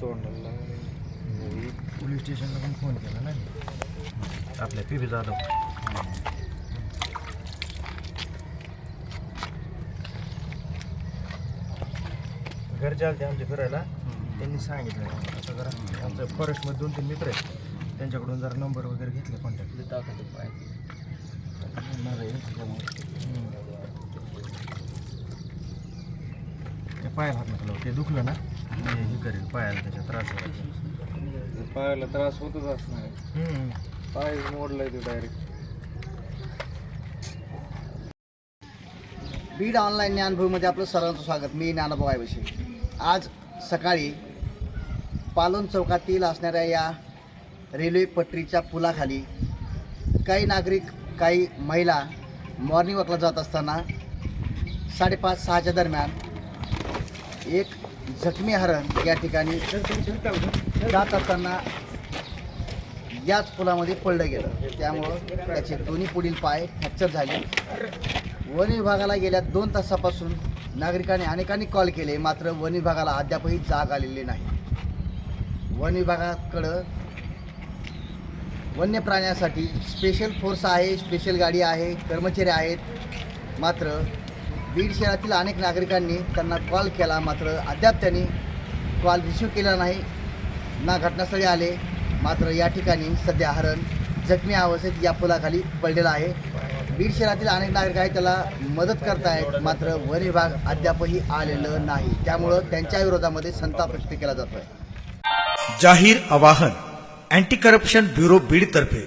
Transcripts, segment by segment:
तोंडाला पोलीस स्टेशनला पण फोन केला नाही आपल्या पी बी जाधव. घरचे आले आमच्या फिरायला. त्यांनी सांगितलं असं करा आमचं फॉरेस्टमध्ये दोन तीन मित्र आहेत. त्यांच्याकडून जरा नंबर वगैरे घेतले कॉन्टॅक्ट दाखवतो पाहिजे हात नकलं ते दुखलं ना ते हे करेल पायाला त्याच्या त्रास व्हायचा. पायाला त्रास होतच असणार. पाय मोडलाय तो डायरेक्ट बीड ऑनलाईन ज्ञानभूमीमध्ये आपलं सर्वांचं स्वागत. मी ज्ञानभाऊ आयवशी आज सकाळी पालोन चौकातील असणाऱ्या या रेल्वे पटरीच्या पुलाखाली काही नागरिक काही महिला मॉर्निंग वॉकला जात असताना साडेपाच सहाच्या दरम्यान एक जखमी हरण या ठिकाणी जात असताना याच पुलामध्ये पडलं गेलं. त्यामुळं त्याचे दोन्ही पुढील पाय फ्रॅक्चर झाले. वन विभागाला गेल्या दोन तासापासून नागरिकांनी अनेकांनी कॉल केले मात्र वन विभागाला अद्यापही जाग आलेली नाही. वन विभागाकडं वन्य प्राण्यासाठी स्पेशल फोर्स आहे स्पेशल गाडी आहे कर्मचारी आहेत मात्र बीड शहरातील अनेक नागरिकांनी त्यांना कॉल केला मात्र अद्याप त्यांनी कॉल रिसिव्ह केला नाही. ना घटनास्थळी आले मात्र या ठिकाणी सध्या हरण जखमी अवस्थेत या पुलाखाली पडलेला आहे. बीड शहरातील अनेक नागरिक आहेत त्याला मदत करतायत मात्र वन विभाग अद्यापही आलेलं नाही. त्यामुळं त्यांच्या विरोधामध्ये संताप व्यक्त केला जातोय. जाहीर आवाहन अँटी करप्शन ब्युरो बीडतर्फे.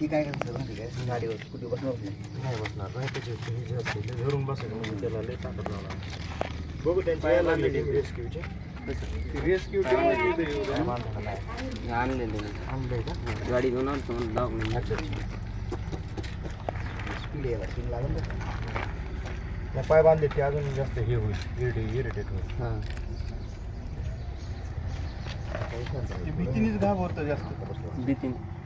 ती काय करतात माहिती काय गाडीवर स्कूटी बसणार नाही नाही बसणार नाही. त्याचे हे जे असते. ते धरून बसायचं म्हणजे त्याला लय ताकद लावणार. बघू त्यांच्या यायला लागले रेस्क्यूचे रेस्क्यू आणलेले आणलंय का? गाडी घेऊन म्हणून स्पीड यायला स्पीड लागेल ना. पाय बांधले ते अजून जास्त हे होईल. इरिटे इरिटेट होईल. हा. भीतीनेच घाबरतं जास्त.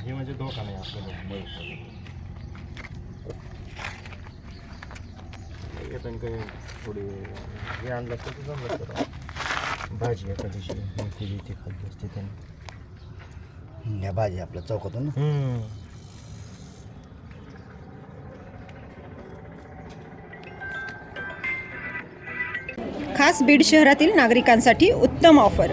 हे म्हणजे धोका नाही आपल्याला येताना काही थोडी हे आणलं तर ते जमलं तर भाजी एका दिवशी खाल्ली असते त्याने. या भाजी आपल्या चौकातून खास बीड शहरातील नागरिकांसाठी उत्तम ऑफर.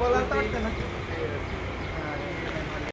मला आता वाटतं ना